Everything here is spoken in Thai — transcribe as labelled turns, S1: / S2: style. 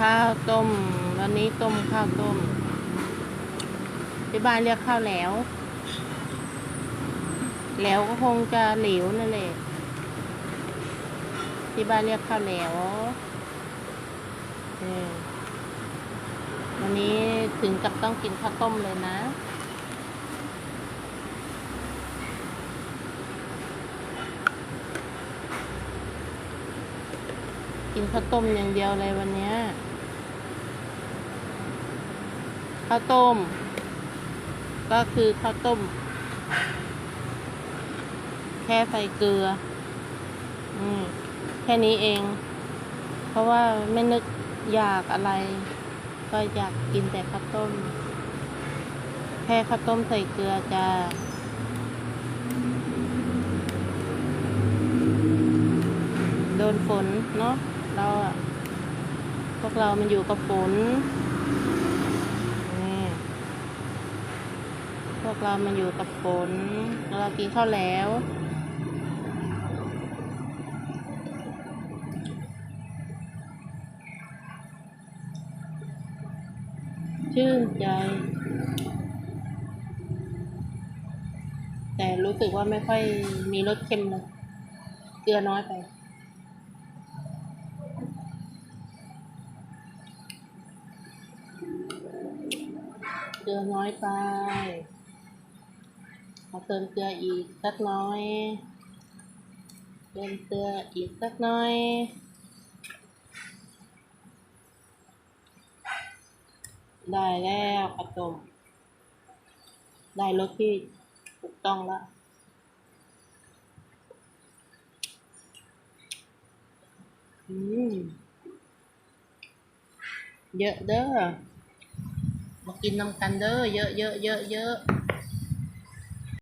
S1: ข้าวต้ม วันนี้ต้มข้าวต้ม ที่บ้านเรียกข้าวแหลวแหลวก็คงจะเหลวนั่นแหละที่บ้านเรียกข้าวแหลววันนี้ถึงกับต้องกินข้าวต้มเลยนะกินข้าวต้มอย่างเดียวเลยวันนี้ย ข้าวต้ม ก็คือข้าวต้ม แค่ใส่เกลือ อืม แค่นี้เอง เพราะว่าไม่นึกอยากอะไร ก็อยากกินแต่ข้าวต้ม แค่ข้าวต้มใส่เกลือจะโดนฝนเนาะเราอะพวกเรามันอยู่กับฝนพ วกเรามันอยู่กับฝนเรากินข้าวแล้ว ชื่นใจ แต่รู้สึกว่าไม่ค่อยมีรสเค็มเลย เกลือน้อยไปเกลือน้อยไป ขอเติมเกลืออีกสักน้อย เติมเกลืออีกสักน้อยได้แล้วข้าวต้มได้รสที่ถูกต้องแล้วอืมเยอะเด้อมากินน้ำกันเด้อเยอะเยอะเยอะเยอะ